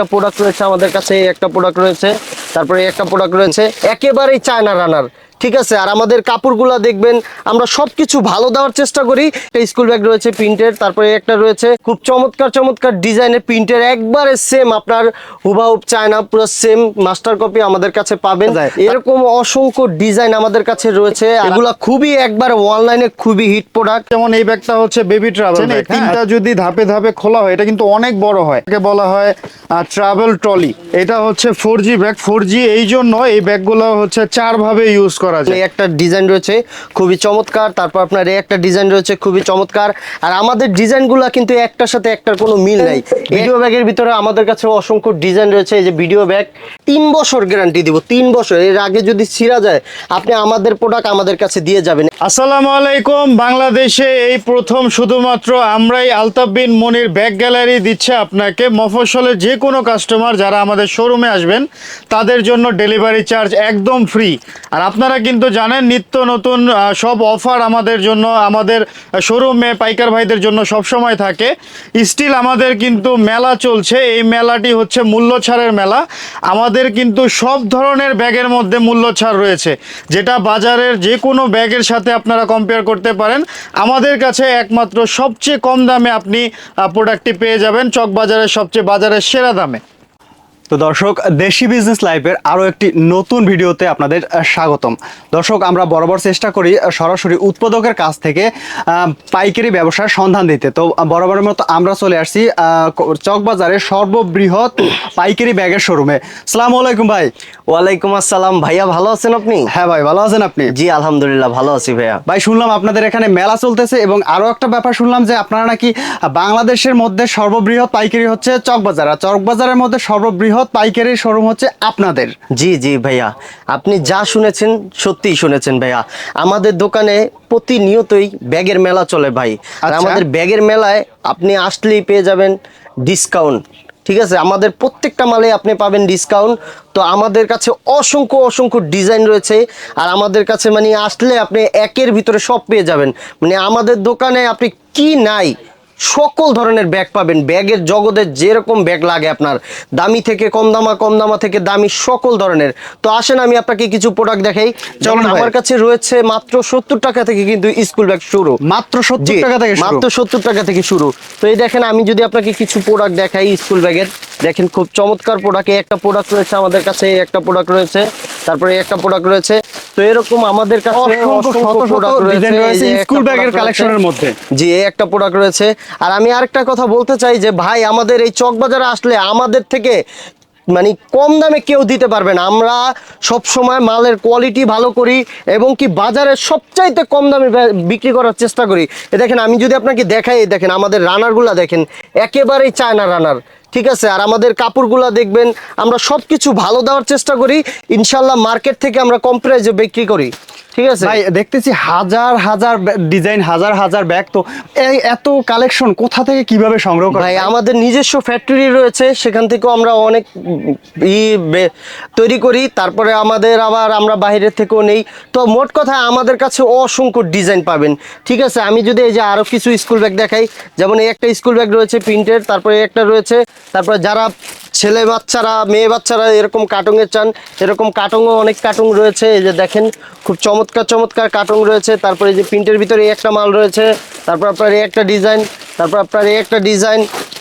একটা প্রোডাক্ট রয়েছে আমাদের কাছে, একটা প্রোডাক্ট রয়েছে, তারপরে একটা প্রোডাক্ট রয়েছে, একেবারেই চায়না রানার ঠিক আছে আর আমাদের কাপড়গুলো দেখবেন আমরা সবকিছু ভালো দেওয়ার চেষ্টা করি। একটা স্কুল ব্যাগ রয়েছে প্রিন্টের তারপরে একটা রয়েছে খুব চমৎকার চমৎকার ডিজাইনের প্রিন্টের একবারে সেম আপনার হুবাহুব চায়না পুরো সেম মাস্টার কপি আমাদের কাছে পাবেন। এরকম অসংখ্য ডিজাইন আমাদের কাছে রয়েছে এগুলা খুবই একবার অনলাইনে খুবই হিট প্রোডাক্ট যেমন এই ব্যাগটা হচ্ছে বেবি ট্রাভেল ব্যাগ, হ্যাঁ। তিনটা যদি ধাপে ধাপে খোলা হয় এটা কিন্তু অনেক বড় হয়। একে বলা হয় ট্রাভেল ট্রলি এটা হচ্ছে four G bag four G এই জন্য এই ব্যাগগুলো হচ্ছে চার ভাবে ইউজ করা যায়। একটা ডিজাইন রয়েছে খুবই চমৎকার। তারপর আপনার এই একটা ডিজাইন রয়েছে খুবই চমৎকার। আর আমাদের ডিজাইনগুলো কিন্তু একটার সাথে একটার কোনো মিল নাই। ভিডিও ব্যাগের ভিতরে আমাদের কাছে অসংখ্য ডিজাইন রয়েছে এই যে ভিডিও ব্যাগ। তিন বছর গ্যারান্টি দিব তিন বছর। এর আগে যদি ছিঁড়া যায় আপনি আমাদের প্রোডাক্ট আমাদের কাছে দিয়ে যাবেন। আসসালামু আলাইকুম বাংলাদেশে এই প্রথম শুধুমাত্র আমরাই আলতাফ বিন মনির ব্যাগ গ্যালারি দিচ্ছে আপনাকে। মফস্বলের যে কোনো কাস্টমার যারা আমাদের শোরুমে আসবেন তাদের জন্য ডেলিভারি চার্জ একদম ফ্রি আর আপনারা কিন্তু জানেন, নিত্য নতুন সব অফার আমাদের জন্য, আমাদের শোরুমে পাইকার ভাইদের জন্য সব সময় থাকে। স্টিল আমাদের কিন্তু মেলা চলছে। এই মেলাটি হচ্ছে মূল্য ছাড়ের মেলা। আমাদের কিন্তু সব ধরনের ব্যাগের মধ্যে মূল্য ছাড় রয়েছে। যেটা বাজারের যে কোনো ব্যাগের সাথে আপনারা কম্পেয়ার করতে পারেন। আমাদের কাছে একমাত্র সবচেয়ে কম দামে আপনি প্রোডাক্টটি পেয়ে যাবেন। চক বাজারের সবচেয়ে বাজারের সেরা দামে। তো দর্শক দেশি বিজনেস লাইফের আরও একটি নতুন ভিডিওতে আপনাদের স্বাগতম। দর্শক আমরা বরাবর চেষ্টা করি সরাসরি উৎপাদকের কাছ থেকে পাইকারি ব্যবসার সন্ধান দিতে। তো বরাবরের মতো আমরা চলে আসছি চকবাজারের সর্ববৃহৎ পাইকারি ব্যাগের শোরুমে। সালাম আলাইকুম ভাই। ওয়ালাইকুম আসসালাম। ভাইয়া ভালো আছেন আপনি? হ্যাঁ ভাই ভালো আছেন আপনি? জি আলহামদুলিল্লাহ ভালো আছি ভাইয়া। ভাই শুনলাম আপনাদের এখানে মেলা চলতেছে এবং আরও একটা ব্যাপার শুনলাম যে আপনারা নাকি বাংলাদেশের মধ্যে সর্ববৃহৎ পাইকারি হচ্ছে চকবাজার আর চকবাজারের মধ্যে সর্ববৃহৎ পাইকারি শোরুম হচ্ছে আপনাদের। জি জি ভাইয়া। আপনি যা শুনেছেন সত্যিই শুনেছেন ভাইয়া। আমাদের দোকানে প্রতিনিয়তই ব্যাগের মেলা চলে ভাই। আর আচ্ছা। আমাদের ব্যাগের মেলায় আপনি আসলেই পেয়ে যাবেন ডিসকাউন্ট ঠিক আছে? আমাদের প্রত্যেকটা মালে আপনি পাবেন ডিসকাউন্ট। তো আমাদের কাছে অসংখ্য অসংখ্য ডিজাইন রয়েছে। আর আমাদের কাছে মানে আসলে আপনি একের ভিতরে সব পেয়ে যাবেন। মানে আমাদের দোকানে আপনি কি নাই সকল ধরনের ব্যাগ পাবেন। ব্যাগের জগতে যেরকম ব্যাগ লাগে আপনার। দামি থেকে কম দামা কম দামা থেকে দামি সকল ধরনের। তো আসেন আমি আপনাকে কিছু প্রোডাক্ট দেখাই। যেমন আমার কাছে রয়েছে মাত্র সত্তর টাকা থেকে কিন্তু স্কুল ব্যাগ শুরু। মাত্র সত্তর টাকা থেকে মাত্র সত্তর টাকা থেকে শুরু। তো এই দেখেন আমি যদি আপনাকে কিছু প্রোডাক্ট দেখাই স্কুল ব্যাগের দেখেন খুব চমৎকার প্রোডাক্ট একটা প্রোডাক্ট রয়েছে আমাদের কাছে একটা প্রোডাক্ট রয়েছে। তারপরে একটা প্রোডাক্ট রয়েছে তো এরকম আমাদের কাছে শত রয়েছে। স্কুল ব্যাগের কালেকশনের মধ্যে। জি এই একটা প্রোডাক্ট রয়েছে। আর আমি আরেকটা কথা বলতে চাই যে ভাই আমাদের এই চক বাজারে আসলে আমাদের থেকে মানে কম দামে কেউ দিতে পারবে না। আমরা সব সময় মালের কোয়ালিটি ভালো করি এবং কি বাজারে সবচাইতে কম দামে বিক্রি করার চেষ্টা করি। এ দেখেন আমি যদি আপনাকে দেখাই দেখেন আমাদের রানারগুলা দেখেন একেবারেই চায়না রানার ঠিক আছে? আর আমাদের কাপড়গুলা দেখবেন, আমরা সব কিছু ভালো দেওয়ার চেষ্টা করি। ইনশাল্লাহ মার্কেট থেকে আমরা কম প্রাইজে বিক্রি করি। ঠিক আছে? ভাই দেখতেছি হাজার হাজার ডিজাইন হাজার হাজার ব্যাগ তো এই এত কালেকশন কোথা থেকে কীভাবে সংগ্রহ করা ভাই আমাদের নিজস্ব ফ্যাক্টরি রয়েছে সেখান থেকেও আমরা অনেক ই তৈরি করি তারপরে আমাদের আবার আমরা বাইরের থেকেও নেই। তো মোট কথা আমাদের কাছে অসংখ্য ডিজাইন পাবেন ঠিক আছে? আমি যদি এই যে আরও কিছু স্কুল ব্যাগ দেখাই যেমন এই একটা স্কুল ব্যাগ রয়েছে প্রিন্টের তারপরে একটা রয়েছে তারপরে যারা ছেলে বাচ্চারা, মেয়ে বাচ্চারা এরকম কার্টুনের চান, এরকম কার্টুনও অনেক কার্টুন রয়েছে, এই যে দেখেন, খুব চমৎকার চমৎকার কার্টুন রয়েছে, তারপরে এই যে প্রিন্টের ভিতরে একটা মাল রয়েছে, তারপর আপনার এই একটা ডিজাইন, তারপর আপনার এই একটা ডিজাইন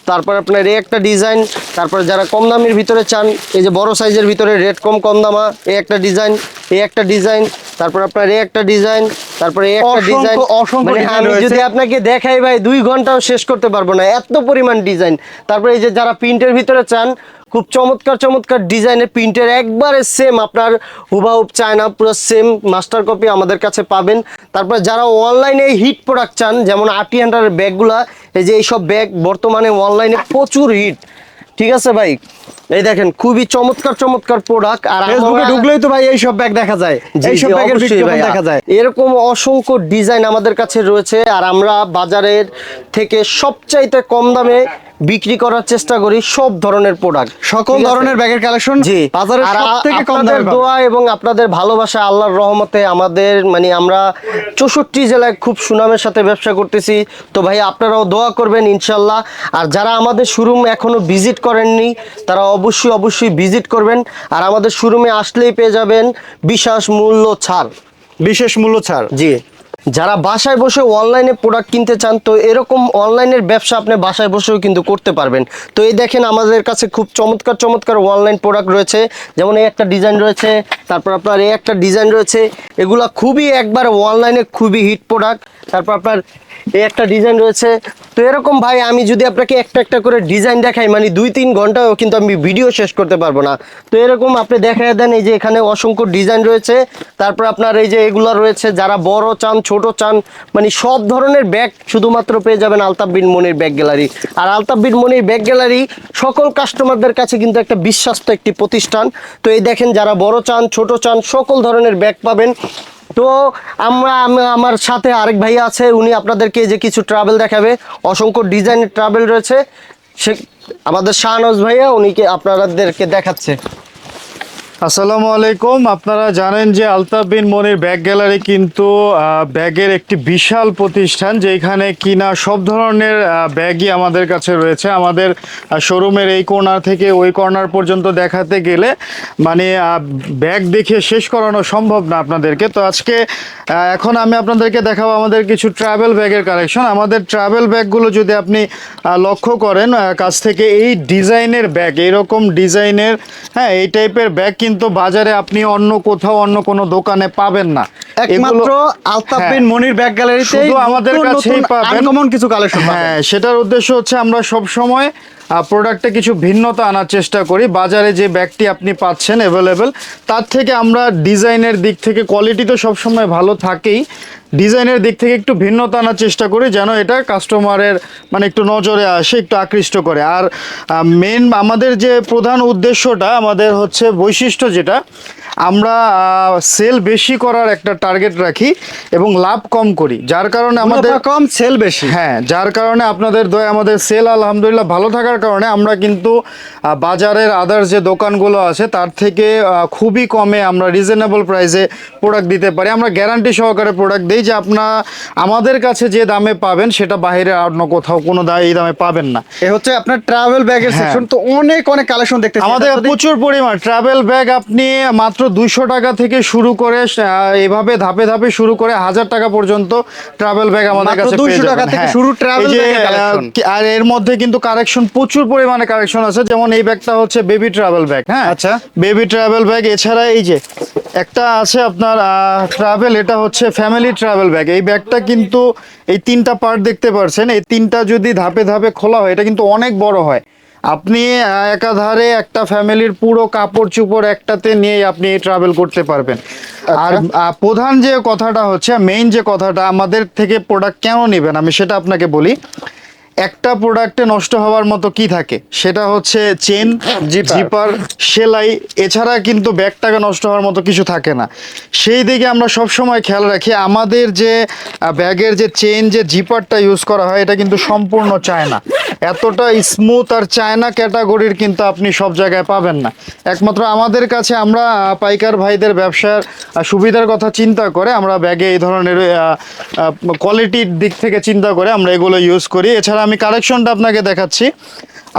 তারপর আপনার এই একটা ডিজাইন তারপর যারা কম দামের ভিতরে চান এই যে বড় সাইজের ভিতরে রেট কম কম দামা এই একটা ডিজাইন এই একটা ডিজাইন তারপর আপনার এই একটা ডিজাইন তারপরে এই একটা ডিজাইন। মানে আমি যদি আপনাকে দেখাই ভাই দুই ঘন্টাও শেষ করতে পারব না এত পরিমাণ ডিজাইন। তারপরে এই যে যারা প্রিন্টের ভিতরে চান খুব চমৎকার চমৎকার ডিজাইনের প্রিন্টের একবারে সেম আপনার হুবাহুব চায়না পুরো সেম মাস্টার কপি আমাদের কাছে পাবেন। তারপর যারা অনলাইনে হিট প্রোডাক্ট চান যেমন আটি হান্ডারের ব্যাগগুলা এই যে এইসব ব্যাগ বর্তমানে অনলাইনে প্রচুর হিট ঠিক আছে ভাই? এই দেখেন খুবই চমৎকার চমৎকার প্রোডাক্ট আর ফেসবুকে ঢুকলেই তো ভাই এই সব ব্যাগ দেখা যায়। এই সব ব্যাগের বিজ্ঞাপন দেখা যায়। এরকম অসংখ্য ডিজাইন আমাদের কাছে রয়েছে। আর আমরা বাজারের থেকে সবচাইতে কম দামে বিক্রি করার চেষ্টা করি সব ধরনের প্রোডাক্ট সকল ধরনের ব্যাগের কালেকশন জি। বাজারে আর সব থেকে কম দামে দোয়া এবং আপনাদের ভালোবাসা আল্লাহর রহমতে আমাদের মানে আমরা চৌষট্টি জেলায় খুব সুনামের সাথে ব্যবসা করতেছি। তো ভাই আপনারাও দোয়া করবেন ইনশাল্লাহ। আর যারা আমাদের শোরুম এখনও ভিজিট করেননি তারা অবশ্যই অবশ্যই ভিজিট করবেন। আর আমাদের শোরুমে আসলেই পেয়ে যাবেন বিশেষ মূল্য ছাড়। বিশেষ মূল্য ছাড়। জি। যারা বাসায় বসে অনলাইনে প্রোডাক্ট কিনতে চান, তো এরকম অনলাইনের ব্যবসা আপনি বাসায় বসেও কিন্তু করতে পারবেন। তো এই দেখেন আমাদের কাছে খুব চমৎকার চমৎকার অনলাইন প্রোডাক্ট রয়েছে। যেমন এই একটা ডিজাইন রয়েছে, তারপর আপনার এই একটা ডিজাইন রয়েছে। এগুলা খুবই একবার অনলাইনে খুবই হিট প্রোডাক্ট তারপর আপনার এই একটা ডিজাইন রয়েছে। তো এরকম ভাই, আমি যদি আপনাকে একটা একটা করে ডিজাইন দেখাই মানে দুই, তিন ঘন্টাও কিন্তু আমি ভিডিও শেষ করতে পারব না। তো এরকম আপনি দেখাই দেন, এই যে এখানে অসংখ্য ডিজাইন রয়েছে। তারপর আপনার এই যে এগুলো রয়েছে, যারা বড় চান, ছোট চান মানে সব ধরনের ব্যাগ শুধুমাত্র পেয়ে যাবেন আলতাফ বিন মনির ব্যাগ গ্যালারি। আর আলতাফ বিন মনির ব্যাগ গ্যালারি সকল কাস্টমারদের কাছে কিন্তু একটা বিশ্বাস্ত একটি প্রতিষ্ঠান। তো এই দেখেন, যারা বড় চান, ছোট চান, সকল ধরনের ব্যাগ পাবেন। তো আমরা আমার সাথে আরেক ভাইয়া আছে, উনি আপনাদেরকে যে কিছু ট্রাভেল দেখাবে। অসংখ্য ডিজাইনের ট্রাভেল রয়েছে। সে, আমাদের শাহনজ ভাইয়া, উনিকে আপনাদেরকে দেখাচ্ছে। আসসালামু আলাইকুম। আপনারা জানেন যে আলতাফ বিন মনির ব্যাগ গ্যালারি কিন্তু ব্যাগের একটি বিশাল প্রতিষ্ঠান যেখানে কিনা সব ধরনের ব্যাগই আমাদের কাছে রয়েছে। আমাদের শোরুমের এই কর্নার থেকে ওই কর্নার পর্যন্ত দেখাতে গেলে মানে ব্যাগ দেখে শেষ করানো সম্ভব না আপনাদেরকে। তো আজকে এখন আমি আপনাদেরকে দেখাবো আমাদের কিছু ট্রাভেল ব্যাগের কালেকশন আমাদের ট্রাভেল ব্যাগগুলো যদি আপনি লক্ষ্য করেন কাছ থেকে এই ডিজাইনের ব্যাগ, এরকম ডিজাইনের হ্যাঁ এই টাইপের ব্যাগ কিন্তু বাজারে আপনি অন্য কোথাও অন্য কোনো দোকানে পাবেন না একমাত্র আলতাফিন আলতাফ হ্যাঁ। বিন মনির ব্যাগ গ্যালারিতে শুধু আমাদের কাছেই পাবেন। কমন কিছু কালেকশন হ্যাঁ সেটার উদ্দেশ্য হচ্ছে আমরা সব সময় প্রোডাক্টে কিছু ভিন্নতা আনার চেষ্টা করি বাজারে যে ব্যাগটি আপনি পাচ্ছেন অ্যাভেলেবেল তার থেকে আমরা ডিজাইনের দিক থেকে কোয়ালিটি তো সবসময় ভালো থাকেই ডিজাইনের দিক থেকে একটু ভিন্নতা আনার চেষ্টা করি যেন এটা কাস্টমারের মানে একটু নজরে আসে, একটু আকৃষ্ট করে। আর মেন আমাদের যে প্রধান উদ্দেশ্যটা, আমাদের হচ্ছে বৈশিষ্ট্য যেটা আমরা সেল বেশি করার একটা টার্গেট রাখি এবং লাভ কম করি। যার কারণে আমাদের কম সেল বেশি। হ্যাঁ যার কারণে আপনাদের দয়া আমাদের সেল আলহামদুলিল্লাহ ভালো থাকার কারণে আমরা কিন্তু বাজারের আদার্স যে দোকানগুলো আছে তার থেকে খুবই কমে আমরা রিজনেবল প্রাইসে প্রোডাক্ট দিতে পারি। আমরা গ্যারান্টি সহকারে প্রোডাক্ট দিই যে আপনার আমাদের কাছে যে দামে পাবেন সেটা বাইরে অন্য কোথাও কোনো এই দামে পাবেন না। এ হচ্ছে আপনার ট্রাভেল ব্যাগের। সেকশন তো অনেক অনেক কালেকশন দেখতে আমাদের প্রচুর পরিমাণ। ট্রাভেল ব্যাগ আপনি মাত্র দুইশো টাকা থেকে শুরু করে এভাবে ধাপে ধাপে শুরু করে হাজার টাকা পর্যন্ত ট্রাভেল ব্যাগ আমাদের কাছে 200 পেয়ে টাকা থেকে হ্যাঁ। শুরু। কি- আর এর মধ্যে কিন্তু কারেকশন প্রচুর পরিমাণে কারেকশন আছে যেমন এই ব্যাগটা হচ্ছে বেবি ট্রাভেল ব্যাগ হ্যাঁ আচ্ছা। বেবি ট্রাভেল ব্যাগ এছাড়া এই যে একটা আছে আপনার ট্রাভেল এটা হচ্ছে ফ্যামিলি ট্রাভেল ব্যাগ এই ব্যাগটা কিন্তু এই তিনটা পার্ট দেখতে পারছেন এই তিনটা যদি ধাপে ধাপে খোলা হয় এটা কিন্তু অনেক বড় হয় আপনি একাধারে একটা ফ্যামিলির পুরো কাপড় চুপড় একটাতে নিয়ে আপনি ট্রাভেল করতে পারবেন। আর প্রধান যে কথাটা হচ্ছে মেইন যে কথাটা আমাদের থেকে প্রোডাক্ট কেন নেবেন? আমি সেটা আপনাকে বলি। একটা প্রোডাক্টে নষ্ট হওয়ার মতো কি থাকে? সেটা হচ্ছে চেন। জিপার সেলাই এছাড়া কিন্তু ব্যাগটাকে নষ্ট হওয়ার মতো কিছু থাকে না। সেই দিকে আমরা সব সময় খেয়াল রাখি আমাদের যে ব্যাগের যে চেন যে জিপারটা ইউজ করা হয় এটা কিন্তু সম্পূর্ণ চায়না। এতটা স্মুথ আর চায়না ক্যাটাগরির কিন্তু আপনি সব জায়গায় পাবেন না। একমাত্র আমাদের কাছে আমরা পাইকার ভাইদের ব্যবসার সুবিধার কথা চিন্তা করে আমরা ব্যাগে এই ধরনের কোয়ালিটির দিক থেকে চিন্তা করে আমরা এগুলো ইউজ করি। এছাড়া আমি কালেকশনটা আপনাকে দেখাচ্ছি।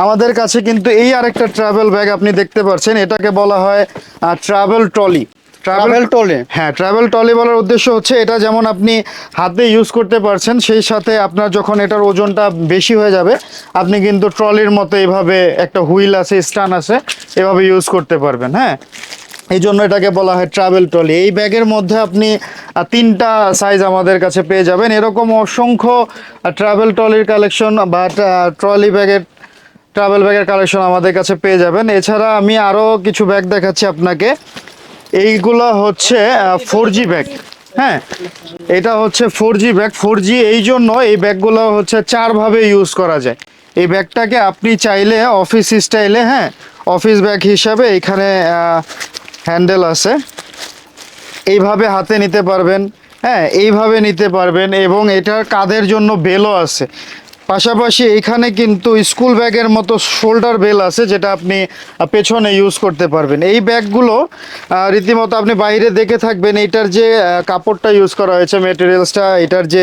আমাদের কাছে কিন্তু এই আরেকটা ট্রাভেল ব্যাগ আপনি দেখতে পাচ্ছেন। এটাকে বলা হয় ট্রাভেল ট্রলি ট্রাভেল টোলে হ্যাঁ ট্রাভেল ট্রলি বলার উদ্দেশ্য হচ্ছে এটা যেমন আপনি হাতে ইউজ করতে পারছেন সেই সাথে আপনার যখন এটার ওজনটা বেশি হয়ে যাবে আপনি কিন্তু ট্রলির মতো এভাবে একটা হুইল আছে স্টান আছে এভাবে ইউজ করতে পারবেন হ্যাঁ? এই জন্য এটাকে বলা হয় ট্রাভেল ট্রলি এই ব্যাগের মধ্যে আপনি তিনটা সাইজ আমাদের কাছে পেয়ে যাবেন। এরকম অসংখ্য ট্রাভেল ট্রলির কালেকশন বা ট্রলি ব্যাগের ট্রাভেল ব্যাগের কালেকশন আমাদের কাছে পেয়ে যাবেন। এছাড়া আমি আরও কিছু ব্যাগ দেখাচ্ছি আপনাকে। এইগুলো হচ্ছে ফোর জি ব্যাগ হ্যাঁ এটা হচ্ছে four G bag four G এই জন্য এই ব্যাগগুলো হচ্ছে চারভাবে ইউজ করা যায়। এই ব্যাগটাকে আপনি চাইলে অফিস স্টাইলে হ্যাঁ অফিস ব্যাগ হিসাবে এখানে হ্যান্ডেল আছে। এইভাবে হাতে নিতে পারবেন। হ্যাঁ এইভাবে নিতে পারবেন এবং এটার কাঁধের জন্য বেলও আছে। পাশাপাশি এইখানে কিন্তু স্কুল ব্যাগের মতো শোল্ডার বেল আছে যেটা আপনি পেছনে ইউজ করতে পারবেন। এই ব্যাগগুলো রীতিমতো আপনি বাইরে দেখে থাকবেন এইটার যে কাপড়টা ইউজ করা হয়েছে মেটেরিয়ালসটা এটার যে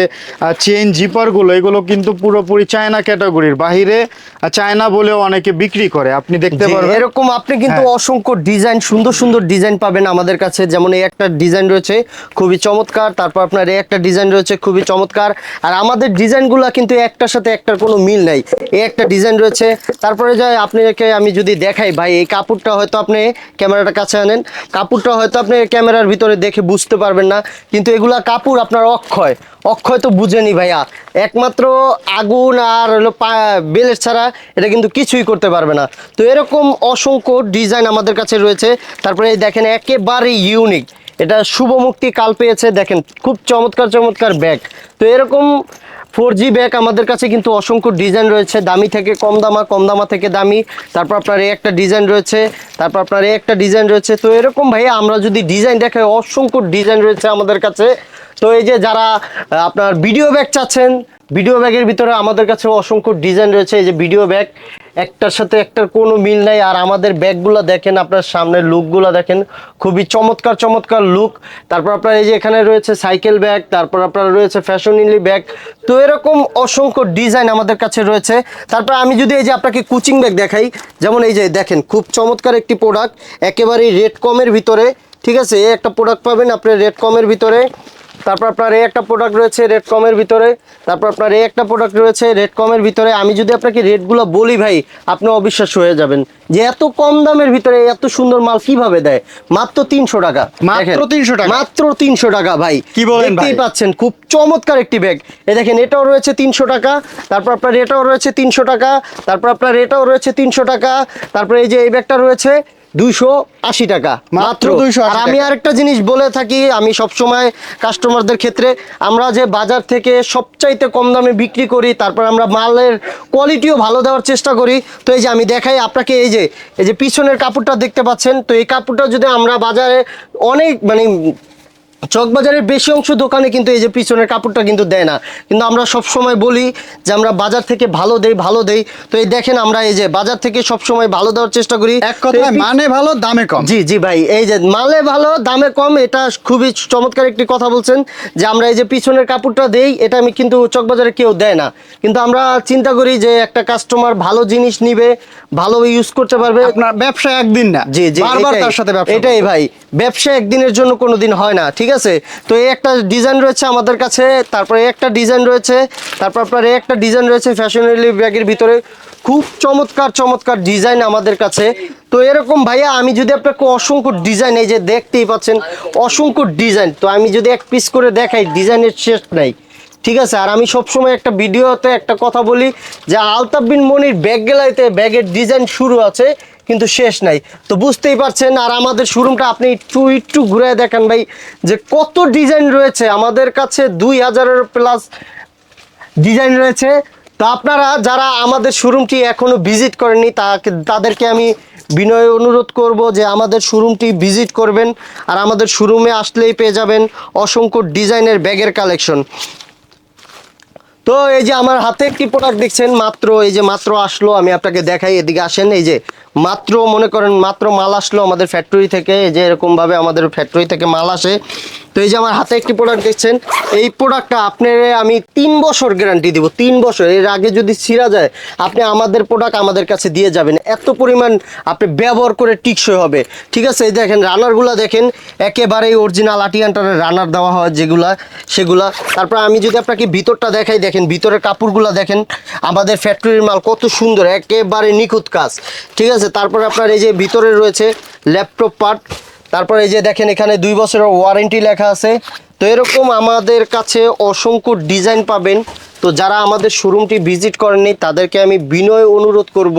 চেন জিপারগুলো এগুলো কিন্তু পুরোপুরি চায়না ক্যাটাগরির বাইরে আহ, চায়না বলেও অনেকে বিক্রি করে আপনি দেখতে পারবেন। এরকম আপনি কিন্তু হ্যাঁ। অসংখ্য ডিজাইন সুন্দর সুন্দর ডিজাইন পাবেন আমাদের কাছে। যেমন এই একটা ডিজাইন রয়েছে খুবই চমৎকার। তারপর আপনার এই একটা ডিজাইন রয়েছে খুবই চমৎকার। আর আমাদের ডিজাইনগুলো কিন্তু একটার সাথে একটার কোনো মিল নাই। এই একটা ডিজাইন রয়েছে। তারপরে যে আপনাকে আমি যদি দেখাই, ভাই, এই কাপড়টা হয়তো আপনি ক্যামেরাটা কাছে আনেন। কাপড়টা হয়তো আপনি ক্যামেরার ভিতরে দেখে বুঝতে পারবেন না। কিন্তু এগুলা কাপড় আপনার অক্ষয়। অক্ষয় তো বুঝেনি ভাইয়া। একমাত্র আগুন আর হলো বেলের ছাড়া এটা কিন্তু কিছুই করতে পারবে না। তো এরকম অসংখ্য ডিজাইন আমাদের কাছে রয়েছে। তারপরে দেখেন, একেবারে ইউনিক এটা শুভমুক্তি কাল পেয়েছে। দেখেন, খুব চমৎকার চমৎকার ব্যাগ তো এরকম ফোর জি ব্যাগ আমাদের কাছে কিন্তু অসংখ্য ডিজাইন রয়েছে। দামি থেকে কম দামা কম দামা থেকে দামি। তারপর আপনার এই একটা ডিজাইন রয়েছে, তারপর আপনার এই একটা ডিজাইন রয়েছে। তো এরকম ভাই আমরা যদি ডিজাইন দেখাই অসংখ্য ডিজাইন রয়েছে আমাদের কাছে। তো এই যে যারা আপনার ভিডিও ব্যাগ চাচ্ছেন, ভিডিও ব্যাগের ভিতরে আমাদের কাছে অসংখ্য ডিজাইন রয়েছে। এই যে ভিডিও ব্যাগ একটার সাথে একটার কোনো মিল নাই। আর আমাদের ব্যাগগুলো দেখেন, আপনার সামনের লুকগুলো দেখেন। খুবই চমৎকার চমৎকার লুক। তারপর আপনার এই যে এখানে রয়েছে সাইকেল ব্যাগ, তারপর আপনার রয়েছে ফ্যাশনিলি ব্যাগ। তো এরকম অসংখ্য ডিজাইন আমাদের কাছে রয়েছে। তারপর আমি যদি এই যে আপনাকে কুচিং ব্যাগ দেখাই, যেমন এই যে দেখেন, খুব চমৎকার একটি প্রোডাক্ট একেবারেই রেড কমের ভিতরে। ঠিক আছে, এই একটা প্রোডাক্ট পাবেন আপনার রেড কমের ভিতরে। তারপর আপনার এই একটা প্রোডাক্ট রয়েছে রেড কমের ভিতরে। তারপর আপনার এই একটা প্রোডাক্ট রয়েছে রেড কমের ভিতরে। আমি যদি আপনাকে রেটগুলো বলি ভাই আপনি অবিশ্বাস হয়ে যাবেন যে এত কম দামের ভিতরে এত সুন্দর মাল কীভাবে দেয়? মাত্র তিনশো টাকা। মাত্র 300 টাকা? মাত্র তিনশো টাকা ভাই। কি বলেন দেখতেই পাচ্ছেন খুব চমৎকার একটি ব্যাগ এ দেখেন এটাও রয়েছে তিনশো টাকা। তারপর আপনার এটাও রয়েছে তিনশো টাকা। তারপর আপনার এটাও রয়েছে তিনশো টাকা। তারপর এই যে এই ব্যাগটা রয়েছে দুইশো আশি টাকা মাত্র দুইশো আর আমি। আরেকটা জিনিস বলে থাকি আমি সবসময় কাস্টমারদের ক্ষেত্রে আমরা যে বাজার থেকে সবচাইতে কম দামে বিক্রি করি তারপর আমরা মালের কোয়ালিটিও ভালো দেওয়ার চেষ্টা করি তো এই যে আমি দেখাই আপনাকে এই যে এই যে পিছনের কাপড়টা দেখতে পাচ্ছেন তো এই কাপড়টা যদি আমরা বাজারে অনেক মানে চকবাজারের বেশি অংশ দোকানে কিন্তু এই যে পিছনের কাপড়টা কিন্তু দেয় না। কিন্তু আমরা সব সময় বলি যে আমরা বাজার থেকে ভালো দেই ভালো দেই। তো এই দেখেন আমরা এই যে বাজার থেকে সব সময় ভালো দেওয়ার চেষ্টা করি। এক কথায় পি- মানে ভালো দামে কম। জি জি ভাই এই যে মালে ভালো দামে কম এটা খুবই চমৎকার একটি কথা বলছেন যে আমরা এই যে পিছনের কাপড়টা দেই এটা আমি কিন্তু চকবাজারে কেউ দেয় না। কিন্তু আমরা চিন্তা করি যে একটা কাস্টমার ভালো জিনিস নিবে ভালো ইউজ করতে পারবে। আপনার ব্যবসা একদিন না জি জি বারবার এটাই, তার সাথে ব্যবসা এটাই ভাই ব্যবসা একদিনের জন্য কোনো দিন হয় না। ঠিক আছে? তো এই একটা ডিজাইন রয়েছে আমাদের কাছে, তারপরে একটা ডিজাইন রয়েছে, তারপর আপনার একটা ডিজাইন রয়েছে ফ্যাশনেবলি ব্যাগের ভিতরে। খুব চমৎকার চমৎকার ডিজাইন আমাদের কাছে। তো এরকম ভাইয়া, আমি যদি আপনাকে অসংখ্য ডিজাইন এই যে দেখতেই পাচ্ছেন, অসংখ্য ডিজাইন তো আমি যদি এক পিস করে দেখাই ডিজাইনের শেষ নাই। ঠিক আছে? আর আমি সবসময় একটা ভিডিওতে একটা কথা বলি যে আলতাফ বিন মনির ব্যাগ গ্যালারিতে ব্যাগের ডিজাইন শুরু আছে, কিন্তু শেষ নাই। তো বুঝতেই পারছেন, আর আমাদের শোরুমটা আপনি একটু একটু ঘুরে দেখেন ভাই, যে কত ডিজাইন রয়েছে। আমাদের কাছে দুই হাজারের প্লাস ডিজাইন রয়েছে। তো আপনারা যারা আমাদের শোরুমটি এখনও ভিজিট করেননি, তাকে, তাদেরকে আমি বিনয় অনুরোধ করব যে আমাদের শোরুমটি ভিজিট করবেন, আর আমাদের শোরুমে আসলেই পেয়ে যাবেন অসংখ্য ডিজাইনের ব্যাগের কালেকশন। তো এই যে আমার হাতে একটি প্রোডাক্ট দেখছেন, মাত্র এই যে মাত্র আসলো, আমি আপনাকে দেখাই, এদিকে আসেন, এই যে মাত্র মনে করেন মাত্র মাল আসলো আমাদের ফ্যাক্টরি থেকে যে এরকমভাবে আমাদের ফ্যাক্টরি থেকে মাল আসে। তো এই যে আমার হাতে একটি প্রোডাক্ট দেখছেন, এই প্রোডাক্টটা আপনার আমি তিন বছর গ্যারান্টি দিব, তিন বছর। এর আগে যদি ছিঁড়া যায়, আপনি আমাদের প্রোডাক্ট আমাদের কাছে দিয়ে যাবেন। এত পরিমাণ আপনি ব্যবহার করে টিকসই হবে। ঠিক আছে, এই দেখেন রানারগুলো দেখেন, একেবারেই অরিজিনাল আটিয়ান্টারের রানার দেওয়া হয় যেগুলা, সেগুলা। তারপর আমি যদি আপনাকে ভিতরটা দেখাই, দেখেন ভিতরের কাপড়গুলো দেখেন, আমাদের ফ্যাক্টরির মাল কত সুন্দর, একেবারে নিখুঁত কাজ। ঠিক আছে। তারপরে আপনার এই যে ভিতরে রয়েছে ল্যাপটপ পার্ট। তারপরে এই যে দেখেন এখানে দুই বছরের ওয়ারেন্টি লেখা আছে। তো এরকম আমাদের কাছে অসংখ্য ডিজাইন পাবেন। তো যারা আমাদের শোরুমটি ভিজিট করেননি, তাদেরকে আমি বিনয় অনুরোধ করব।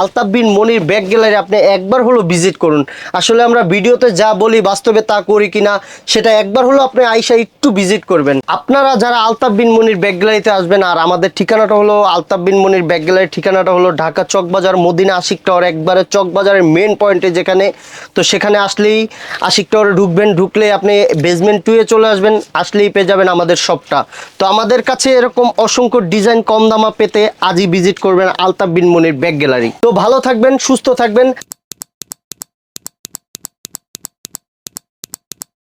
আলতাফ বিন মনির ব্যাগ গ্যালারি আপনি একবার হলো ভিজিট করুন। আসলে আমরা ভিডিওতে যা বলি, বাস্তবে তা করি কিনা, সেটা একবার হলো আপনি আইসা একটু ভিজিট করবেন। আপনারা যারা আলতাফ বিন মনির ব্যাগ গ্যালারিতে আসবেন, আর আমাদের ঠিকানাটা হলো আলতাফ বিন মনির ব্যাগ গ্যালারির ঠিকানাটা হলো ঢাকা চকবাজার, মদিনা আশিক টাওয়ার, একবারে চকবাজারের মেন পয়েন্টে যেখানে। তো সেখানে আসলেই আশিক টাওয়ারে ঢুকবেন ঢুকলে আপনি বেসমেন্ট টুয়ে চলে আসবেন, আসলেই পেয়ে যাবেন আমাদের শপটা তো আমাদের কাছে এরকম অসংখ্য ডিজাইন কম দামা পেতে আজই ভিজিট করবেন আলতাফ বিন মনির ব্যাগ গ্যালারি। তো ভালো থাকবেন, সুস্থ থাকবেন।